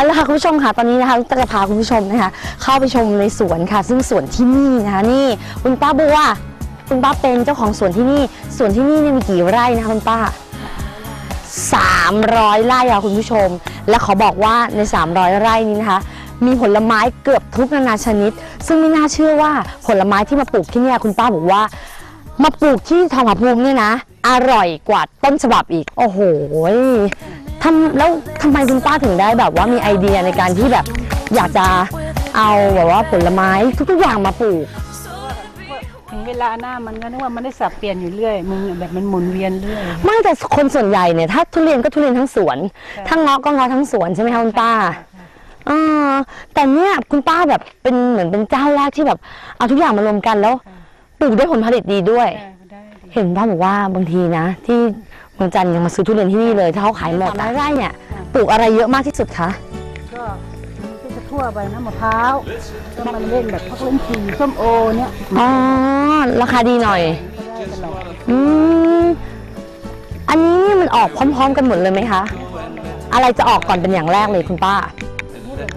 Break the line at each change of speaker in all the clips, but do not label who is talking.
เอาละค่ะคุณผู้ชมค่ะตอนนี้นะคะจะพาคุณผู้ชมนะคะ เข้าไปชมในสวนค่ะ ซึ่งสวนที่นี่นะคะนี่คุณป้าบัวคุณป้าเป็นเจ้าของสวนที่นี่สวนที่นี่เนี่ยมีกี่ไร่นะคะคุณป้า 300 ไร่ค่ะคุณผู้ชม และขอบอกว่าใน 300 ไร่นี้นะคะ มีผลไม้เกือบทุกนานาชนิด ซึ่งไม่น่าเชื่อว่าผลไม้ที่มาปลูกที่เนี่ยคุณป้าบอกว่า มาปลูกที่ทองผาภูมิเนี่ยนะ อร่อยกว่าต้นฉบับอีก โอ้โห ทำแล้วทำไมคุณป้าถึงได้แบบว่ามีไอเดียในการที่แบบอยากจะเอาแบบว่าผลไม้ทุกๆอย่างมาปลูก
ถึงเวลาหน้ามันก็นึกว่ามันได้สับเปลี่ยนอยู่เรื่อยมึงแบบมันหมุนเวียนเรื่อย
ไม่แต่คนส่วนใหญ่เนี่ยถ้าทุเรียนก็ทุเรียนทั้งสวน
ค่ะ
ถ้าเงาะก็เงาะทั้งสวนใช่ไหมคะคุณป้าอ่าแต่เนี่ยคุณป้าแบบเป็นเหมือนเป็นเจ้าแรกที่แบบเอาทุกอย่างมารวมกันแล้วปลูกได้ผลผลิตดีด้วย
ได้ได้ดี
เห็นป้าบอกว่าบางทีนะ ที่ เมืองจันทร์ยังมาซื้อทุเรียนที่นี่เลย ถ้าเขาขายหมดสามไร่เนี่ยปลูกอะไรเยอะมากที่สุดคะ
ก็มันก็จะทั่วไปนะมะพร้าวก็มันเล่นแบบพักเล่นจีส้มโอเนี่ย
อ๋อราคาดีหน่อย
ก็ได้ตลอด
อืมอันนี้นี่มันออกพร้อม ๆ กันหมดเลยไหมคะ อะไรจะออกก่อนเป็นอย่างแรกเลยคุณป้า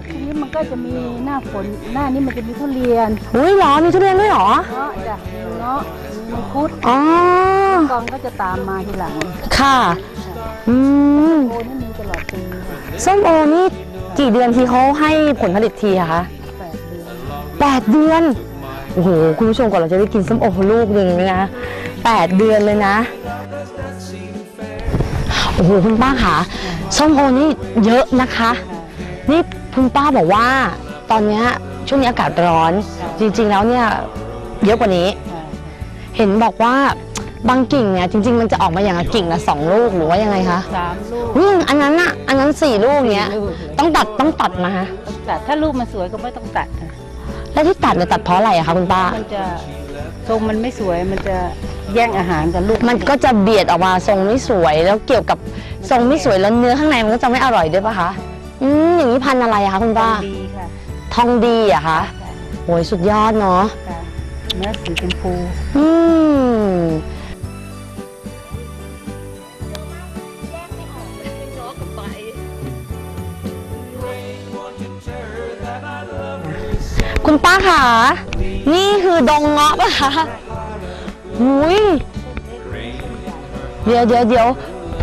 ทีนี้มันก็จะมีหน้าฝนหน้านี้มันจะมีทุเรียน
อุ้ยเหรอมีทุเรียนด้วยเหรอ
เงาะจ้ะมีเงาะ มีมังคุด
อ๋อ
กองก็จะตามมาทีหลัง
ค่ะ อืม
โอนี่มีตลอดปี
ส้มโอนี่กี่เดือนทีเขาให้ผลผลิตทีอะคะ
แปดเดือน
แปดเดือน โอ้โห คุณผู้ชมก่อนเราจะได้กินส้มโอลูกหนึ่งเลยนะแปดเดือนเลยนะ โอ้โห คุณป้าค่ะ ส้มโอนี่เยอะนะคะ นี่คุณป้าบอกว่า ตอนเนี้ยช่วงนี้อากาศร้อน จริงๆแล้วเนี่ย เยอะกว่านี้
ค่ะ
เห็นบอกว่าบางกิ่งเนี่ยจริง ๆ มันจะออกมาอย่างละกิ่งละสองลูกหรือว่ายังไงคะ
สามลูก
วิ่งอันนั้นอะอันนั้นสี่ลูกเนี้ย
ลูกเลย
ต้องตัดต้องตัดมาฮะ
ต้องตัดถ้าลูกมันสวยก็ไม่ต้องตัดค่ะ
แล้วที่ตัดเนี่ยตัดเพราะอะไรอะคะคุณป้า
มันจะทรงมันไม่สวยมันจะแย่งอาหารกับลูก
มันก็จะเบียดออกมาทรงไม่สวยแล้วเกี่ยวกับทรงไม่สวยแล้วเนื้อข้างในมันก็จะไม่อร่อยด้วยปะคะอืมอย่างนี้พันธุ์อะไรอะคะคุณป้า
ดีค่ะ
ทองดีอะคะโอ้ยสุดยอดเนาะ
ค่ะเนื้อสีชมพู
อืม คุณป้าค่ะ นี่คือดงเงาะปะคะหุยเดี๋ยวเดี๋ยวเดี๋ยว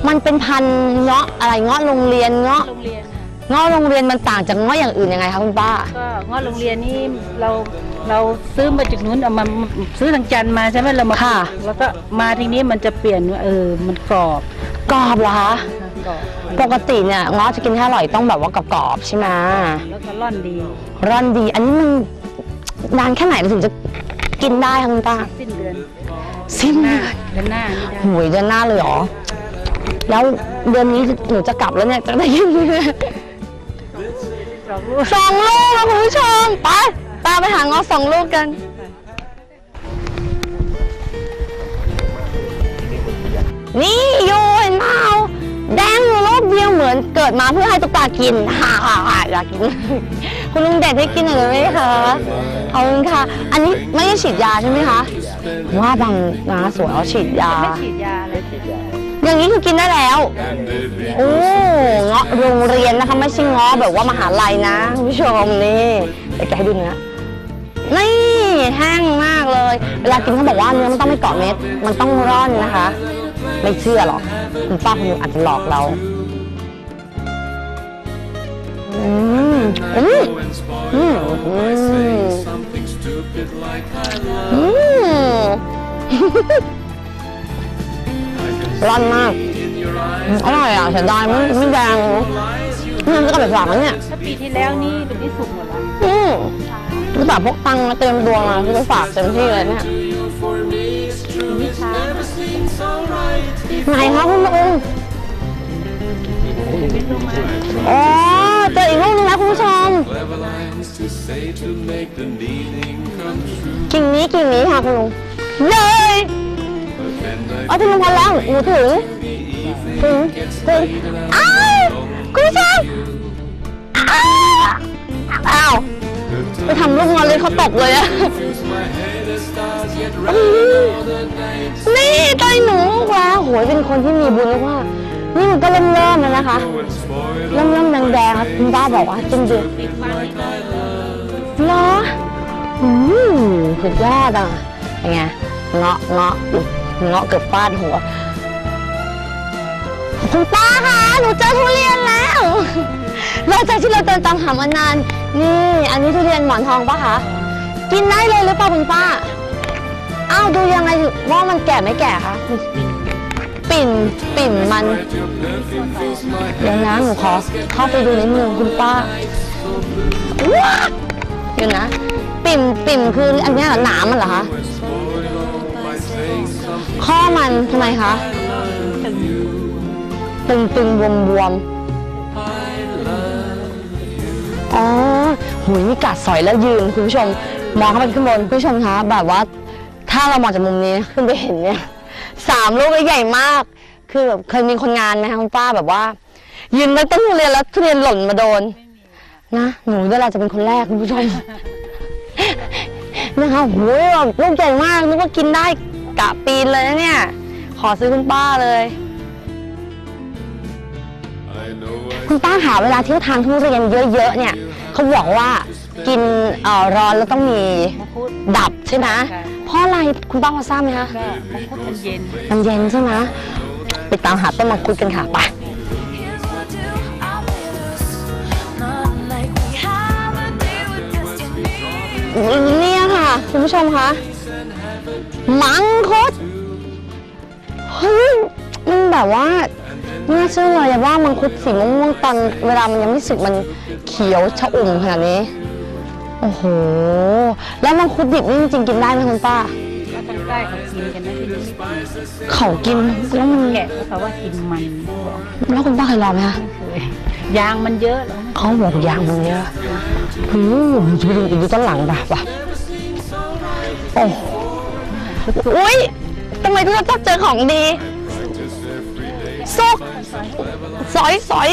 มันเป็นพันธุ์เงาะอะไรเงาะโรงเรียนเงาะ
โรงเรียน
เงาะโรงเรียนมันต่างจากเงาะอย่างอื่นยังไงคะคุณป้า
ก็งอโรงเรียนนี่เรา เราซื้อมาจากนู้นเอามาซื้อทางจันทร์มาใช่ไหมเรามา
ค่ะ
แล้วก็มาทีนี้มันจะเปลี่ยนว่าเออมันกรอบ
กรอบเหรอคะ
กรอบ
ปกติเนี่ยเงาะจะกินให้อร่อยต้องแบบว่ากรอบๆใช่ไหม
แล้วก็ร่อนดี
ร่อนดีอันนี้มันนานแค่ไหนเราถึงจะกินได้คะคุณป้า
สิ้นเดือน
สิ้น
ห
เดื
น้า
อน
เดือนหน้านี่ได้
หวยเดือนหน้าเลยเหรอ แล้วเดือนนี้หนูจะกลับแล้วเนี่ยจะได้กินไหม
สองลูก
สองลูกนะคุณผู้ชมไป ตามไปหาเงาะสองลูกกัน นี่โยเห็นเปล่าแดงอยู่ลูกเดียวเหมือนเกิดมาเพื่อให้ตุ๊กตากินฮ่าฮ่าฮ่าอยากกิน คุณลุงเด็ดให้กินหน่อยได้ไหมคะขอบคุณค่ะ อันนี้ไม่ได้ฉีดยาใช่ไหมคะ ว่าบางนาสวยเอาฉีดยา
ไม่ฉีดยาเลย
อย่างนี้คือกินได้แล้ว โอ้ เงาะโรงเรียนนะคะ ไม่ใช่เงาะแบบว่ามหาลัยนะคุณผู้ชมนี่เดี๋ยวแกให้ดูเนื้อ นี่แห้งมากเลยเวลากินเขาบอกว่าเนื้อมันต้องไม่เกาะเม็ด มันต้องร่อนนะคะ ไม่เชื่อหรอกคุณป้าคนนึงอาจจะหลอกเรา อืมอืมอืมอืม
Something stupid like I love
อืมร่อนมาก
in your eyes
อร่อยอะเสียดายไม่ไม่แดงเนอะนี่มันจะกลับไปฝากแล้วเนี่ย
ถ้าปีที่แล้วนี่เป็นที่สุกหมดแล้ว
อืม คือแบบพกตังค์มาเตรียมตัวมาคือไปฝากเต็มที่เลยเนี่ยไหนคะคุณลุงอ๋อเจออีกลูกนึงแล้วคุณผู้ชมกิ่งนี้กิ่งนี้ค่ะคุณลุงเลย
But then I
เอาถึงลุงพันแล้วหนูถึงถึงถึงอ้าวคุณผู้ชมอ้าวอ้าว ไปทำลูกงอนเลยเขาตกเลยอะนี่ใกล้หนูแล้วโหยเป็นคนที่มีบุญมากนี่มันก็เริ่มเริ่มแล้วนะคะ เริ่มเริ่มแดงๆคะคุณป้าบอกว่าจริงจริง
ติดฟันเลย
เหรออืมสุดยอดอะเป็นไงเงาะเงาะเงาะเกือบฟาดหัว คุณป้าคะหนูเจอทุเรียนแล้ว หลังจากที่เราเดินตามหามานาน นี่ อันนี้ทุเรียนหมอนทองปะคะ กินได้เลยหรือเปล่าคุณป้า อ้าวดูยังไงว่ามันแก่ไม่แก่คะ ปิ่น ปิ่นมัน เดี๋ยวนะหนูขอเข้าไปดูนิดนึงคุณป้าว้าเดี๋ยวนะ ปิ่ม ปิ่มคืออันนี้เหรอหนามมันเหรอคะ ข้อมันทำไมคะ ตึงตึงบวมบวม อ๋อหุยนี่กัดสอยแล้วยืนคุณผู้ชม มองเข้าไปข้างบนคุณผู้ชมคะแบบว่า ถ้าเรามองจากมุมนี้ขึ้นไปเห็นเนี่ยสามลูกใหญ่มาก คือแบบเคยมีคนงานไหมคะคุณป้าแบบว่า ยืนในต้นทุเรียนแล้วทุเรียนหล่นมาโดน นะหนูเวลาจะเป็นคนแรกคุณผู้ชมนะคะโอ้ยแบบลูกใหญ่มากนึกว่ากินได้กะปีนเลยนะเนี่ย ขอซื้อคุณป้าเลย คุณป้าหาเวลาที่เขาทานทุเรียนเยอะๆเนี่ยเขาบอกว่ากินเอ่อร้อนแล้วต้องมี
มังคุด
ดับใช่ไหม
ค่ะ
เพราะอะไรคุณป้าพอทราบไหมคะ
ก็มังคุดมันเย็น
มันเย็นใช่ไหมไปตามหาต้นมังคุดกันค่ะไป
Here's what do I miss? Not like we have a deal with destiny.
เนี่ยค่ะคุณผู้ชมคะมังคุดเฮ้ยมันแบบว่า น่าเชื่อเลยว่ามังคุดสีม่วงๆตอนเวลามันยังไม่สุกมันเขียวชะอุ่มขนาดนี้ โอ้โห แล้วมังคุดดิบนี่จริงๆกินได้ไหมคุณป้า
แล้วทางใต้เขากินกันนะที่นี่
เขากินแล้วมัน
แกะเพราะเขาว่ากินมัน
แล้วคุณป้าเคยลองไหมคะ
เคยยางมันเยอะแล้วนะ
เขาบอกยางมันเยอะหูจะไปดูอีกดูต้นหลังป่ะป่ะโอ้อุ้ยทำไมทุกคนต้องเจอของดี ซุกสอยสอย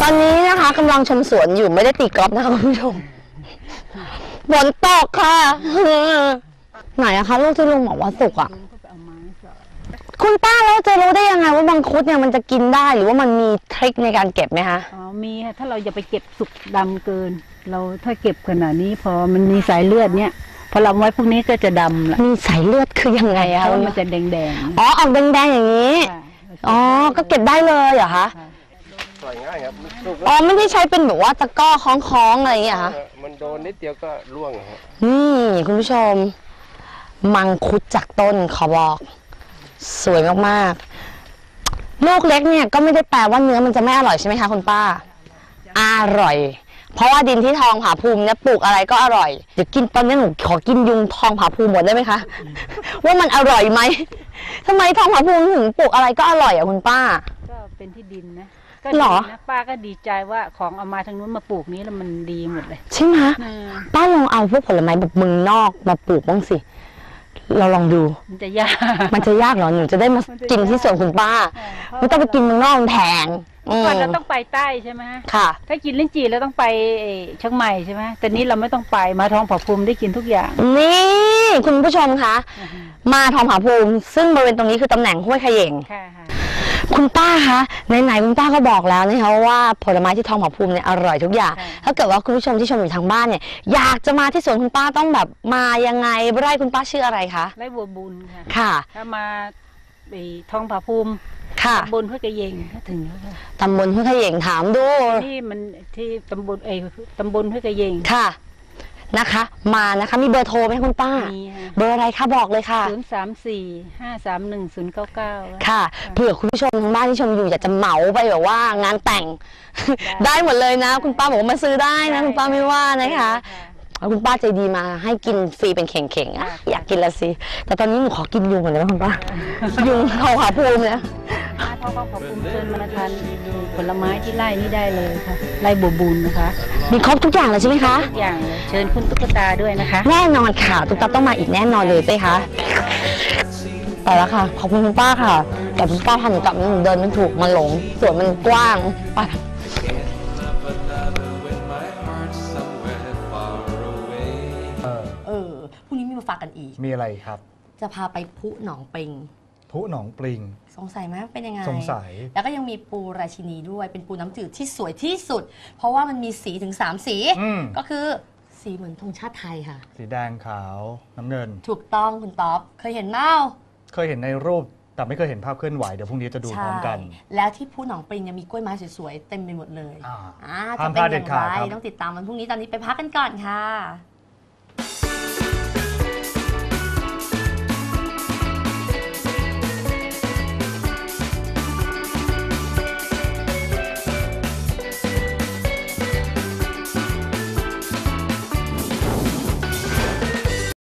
ตอนนี้นะคะกำลังชมสวนอยู่ไม่ได้ตีกอล์ฟนะคะคุณผู้ชมฝนตกค่ะ ไหนอะคะลูกที่ลุงบอกว่าสุกอะ
เอาไม้สอด
คุณป้าแล้วจะรู้ได้ยังไงว่ามังคุดเนี่ยมันจะกินได้หรือว่ามันมีทริคในการเก็บไหมคะ
อ๋อมีค่ะถ้าเราอย่าไปเก็บสุกดำเกิน เราถ้าเก็บขนาดนี้พอมันมีสายเลือดเนี่ย พอเราไว้พวกนี้ก็จะดำละ
มีสายเลือดคือยังไง
เพ
อะ
ราะว่ามันจะแดงๆ
อ๋อออกแดงๆอย่างนี้
ค่ะ
อ๋อ ก็เก็บได้เลยเหรอคะ
ปล่อยง่ายครับลูก
อ๋อไม่ได้ใช้เป็นแบบว่าตะกร้อคล้องๆอะไรอย่างเงี้ยเหรอคะ
มันโดนนิดเดียวก็ร่วงครับ
นี่คุณผู้ชม มังคุดจากต้นขอบอก สวยมากๆ ลูกเล็กเนี่ยก็ไม่ได้แปลว่าเนื้อมันจะไม่อร่อยใช่ไหมคะคุณป้า อร่อย เพราะว่าดินที่ทองผาภูมิเนี่ยปลูกอะไรก็อร่อยเดี๋ยวกินตอนนี้หนูขอกินยุงทองผาภูมิหมดได้ไหมคะ ว่ามันอร่อยไหมทำไมทองผาภูมิถึงปลูกอะไรก็อร่อยอะคุณป้า
ก็เป็นที่ดินนะก็
หร
ดี
อ
นะป้าก็ดีใจว่าของเอามาทางนู้นมาปลูกนี้แล้วมันดีหมดเลย
ใช่ไหม
อืม
ป้าลองเอาพวกผลไม้แบบเมืองนอกมาปลูกบ้างสิ เราลองดู
มันจะยาก
มันจะยากเหรอหนูจะได้มากินที่สวนคุณป้า ไม่ต้องไปกินเมืองนอกมันแพงอืม
ก่อนเราต้องไปใต้ใช่ไหม
ค่ะ
ถ้ากินลิ้นจี่เราต้องไปเอ่อเชียงใหม่ใช่ไหมแต่นี้เราไม่ต้องไปมาท้องผาภูมิได้กินทุกอย่าง
นี่คุณผู้ชมคะมาทองผาภูมิซึ่งบริเวณตรงนี้คือตำแหน่งห้วยเขยง
ค่ะค่ะ
คุณป้าคะไหนๆคุณป้าก็บอกแล้วนะคะว่าผลไม้ที่ทองผาภูมิเนี่ยอร่อยทุกอย่าง ถ้าเกิดว่าคุณผู้ชมที่ชมอยู่ทางบ้านเนี่ยอยากจะมาที่สวนคุณป้าต้องแบบมายังไงไร่คุณป้าชื่ออะไรคะ
ไร่บัวบุญค่ะ
ค่ะ
ถ้ามาไอ้ท้องผาภูมิ
ค่ะ
ตำบลห้วยกระเยงถ้าถึงแล้วค่ะ
ตำบลห้วยเขยงถามดู
นี่มันที่ตำบลไอ้ตำบลห้วยกระเยง
ค่ะ นะคะ มานะคะ มีเบอร์โทรไหมคุณป้า
มีค่ะ
เบอร์อะไรคะบอกเลยค่ะ
ศูนย์สามสี่ห้าสามหนึ่งศูนย์เก้าเก้า
ค่ะเผื่อคุณผู้ชมทางบ้านที่ชมอยู่อยากจะเหมาไปแบบว่างานแต่ง
ได้
ได้หมดเลยนะ คุณป้าบอกว่ามาซื้อได้นะ คุณป้าไม่ว่านะคะ เอาคุณป้าใจดีมาให้กินฟรีเป็นเข่งๆอะอยากกินละสิ แต่ตอนนี้หนูขอกินยุงก่อนได้ไหมคุณป้า ยุงเขาหาภูมิเนี่ย
มาท้องผาภูมิเชิญมาทานผลไม้ที่ไร่นี้ได้เลยค่ะไร่บัวบุญนะคะ
มีครบทุกอย่างเลยใช่ไหมคะ
ทุกอย่างเลยเชิญคุณตุ๊กตาด้วยนะคะ
แน่นอนค่ะตุ๊กตาต้องมาอีกแน่นอนเลยใช่คะไปแล้วค่ะ ขอบคุณคุณป้าค่ะ แต่คุณป้าพาหนูกลับหนูเดินไม่ถูกมันหลงสวนมันกว้างไป มีมาฝากกันอีก
มีอะไรครับ
จะพาไปพุหนองปิง
ผู้หนองปริง
สงสัยไหมว่าเป็นยังไง
สงสัย
แล้วก็ยังมีปูราชินีด้วยเป็นปูน้ำจืดที่สวยที่สุด เพราะว่ามันมีสีถึง 3 สี
อืม
ก็คือสีเหมือนธงชาติไทยค่ะ
สีแดงขาวน้ำเงิน
ถูกต้องคุณต๊อบ เคยเห็นเมา
เคยเห็นในรูป แต่ไม่เคยเห็นภาพเคลื่อนไหวเดี๋ยวพรุ่งนี้จะดูพร้อมกัน
แล้วที่ภูหนองปริงเนี่ยมีกล้วยไม้สวยๆ เต็มไปหมดเลย
อ่า
อ่า
ห้า
จะ
ม
เป็น
พลาด
อ
เด็ด
ย่าง
ขาด
ไร
ครับ
ต้องติดตามวันพรุ่งนี้ตอนนี้ไปพักกันก่อนค่ะ